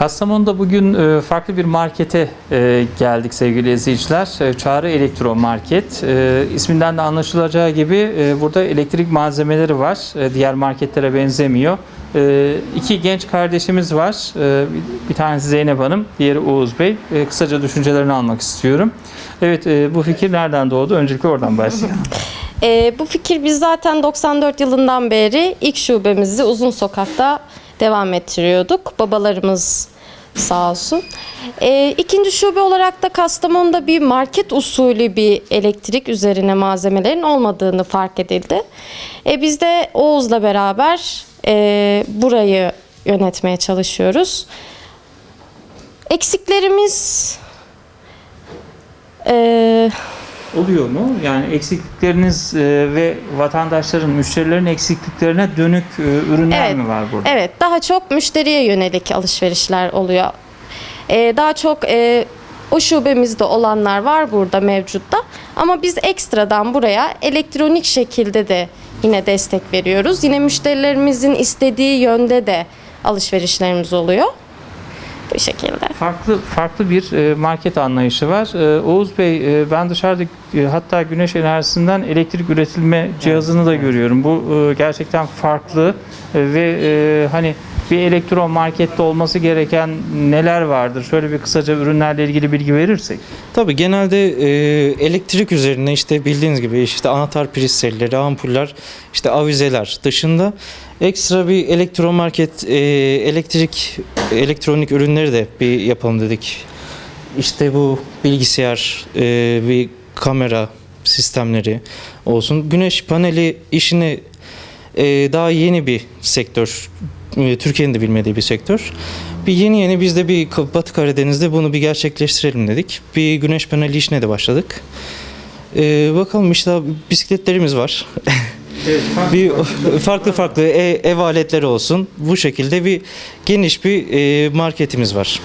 Kastamonu'da bugün e, farklı bir markete e, geldik sevgili izleyiciler. E, Çağrı Elektro Market. E, İsminden de anlaşılacağı gibi e, burada elektrik malzemeleri var. E, Diğer marketlere benzemiyor. E, İki genç kardeşimiz var. E, bir- tanesi Zeynep Hanım, diğeri Oğuz Bey. E, Kısaca düşüncelerini almak istiyorum. Evet, e, bu fikir nereden doğdu? Öncelikle oradan başlayalım. Ee, bu fikir biz zaten 94 yılından beri ilk şubemizi Uzun Sokak'ta devam ettiriyorduk. Babalarımız sağ olsun. Ee, ikinci şube olarak da Kastamonu'da bir market usulü bir elektrik üzerine malzemelerin olmadığını fark edildi. Ee, biz de Oğuz'la beraber e, burayı yönetmeye çalışıyoruz. Eksiklerimiz... e, Oluyor mu? Yani eksiklikleriniz e, ve vatandaşların, müşterilerin eksikliklerine dönük e, ürünler Evet. mi var burada? Evet, daha çok müşteriye yönelik alışverişler oluyor. Ee, daha çok e, o şubemizde olanlar var burada mevcutta. Ama biz ekstradan buraya elektronik şekilde de yine destek veriyoruz. Yine müşterilerimizin istediği yönde de alışverişlerimiz oluyor. Bu şekilde. Farklı farklı bir e, market anlayışı var. E, Oğuz Bey, e, ben dışarıda hatta güneş enerjisinden elektrik üretilme cihazını da görüyorum. Bu gerçekten farklı ve hani bir elektron markette olması gereken neler vardır? Şöyle bir kısaca ürünlerle ilgili bilgi verirsek. Tabii genelde e, elektrik üzerine işte bildiğiniz gibi işte anahtar priz selleri, ampuller, işte avizeler dışında ekstra bir elektromarket, e, elektrik, elektronik ürünleri de bir yapalım dedik. İşte bu bilgisayar, e, bir kamera sistemleri olsun. Güneş paneli işini e, daha yeni bir sektör. E, Türkiye'nin de bilmediği bir sektör. Bir yeni yeni biz de bir Batı Karadeniz'de bunu bir gerçekleştirelim dedik. Bir güneş paneli işine de başladık. E, bakalım işte bisikletlerimiz var. bir farklı farklı e- ev aletleri olsun. Bu şekilde bir geniş bir e, marketimiz var.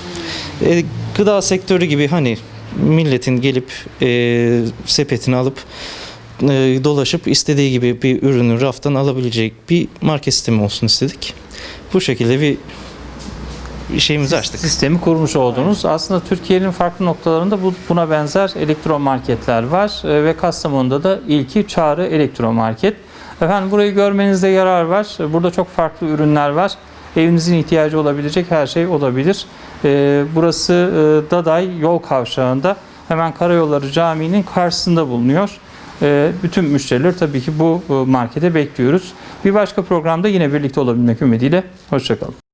E, gıda sektörü gibi hani milletin gelip e, sepetini alıp dolaşıp istediği gibi bir ürünü raftan alabilecek bir market sistemi olsun istedik. Bu şekilde bir şeyimizi açtık. sistemi kurmuş oldunuz. Aslında Türkiye'nin farklı noktalarında bu, buna benzer elektro marketler var E, ve Kastamonu'da da ilki Çağrı Elektro Market. Efendim burayı görmenizde yarar var. E, Burada çok farklı ürünler var. Evinizin ihtiyacı olabilecek her şey olabilir. E, Burası e, Daday yol kavşağında hemen Karayolları Camii'nin karşısında bulunuyor. E, Bütün müşteriler tabii ki bu markete bekliyoruz. Bir başka programda yine birlikte olabilmek ümidiyle. Hoşçakalın.